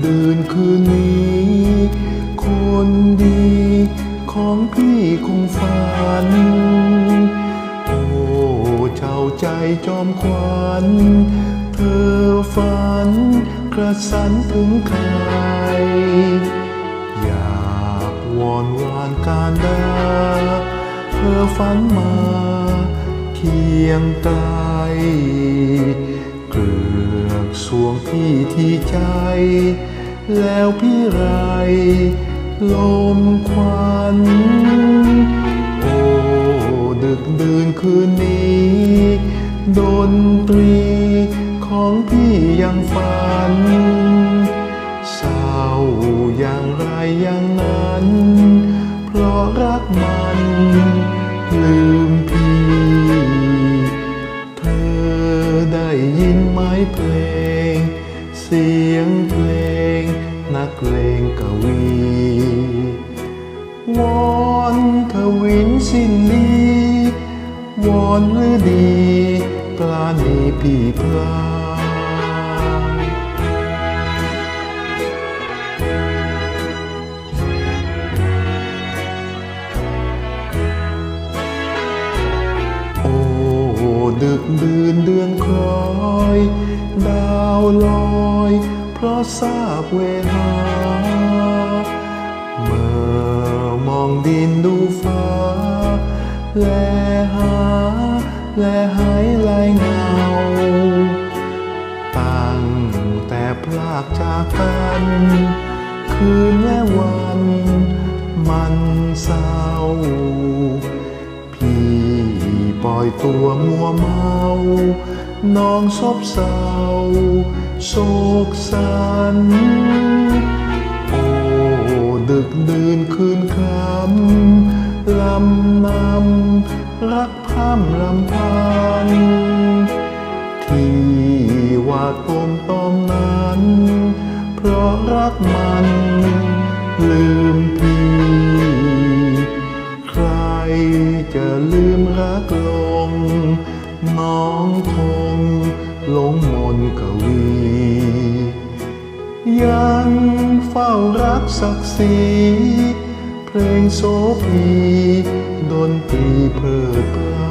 เดินคืนนี้ คนดีของพี่คงฝัน โอ้เจ้าใจจอมควันเธอฝันกระสันถึงใคร อยากวอนวานการดา เธอฝันมาเคียงกา เกลือกสวงพี่ที่ใจ แล้วพี่ไรลมควันโอ้ดึกดื่นคืนนี้ดนตรีของพี่ยังฝันเศร้าอย่างไรอย่างนั้น เพราะรักมันลืม อได้ยินไหมเพลง เสียงเพลง นักเลงกวีวอนทวินสิ้นดีวอนหรือดีปลาณีพี่พลา ดึกดื่นเดือนคล้อย ดาวลอย เพราะทราบเวลา เมื่อมองดินดูฟ้า แลหา แลหายลายเงา ตั้งแต่พลากจากกัน คืนและวัน มันเศร้า อยตัวมัวเมา น้องซบเศร้าโศกสัน โอ้ดึกดื่นคืนคำลำนำรักพร่ำลำพันที่ว่าตมตอมนั้น เพราะรักมันลืม คงหลงมนกวี ยังเฝ้ารักศักดิ์ศรีเพลงโสภีดนตรีเพลิดเพล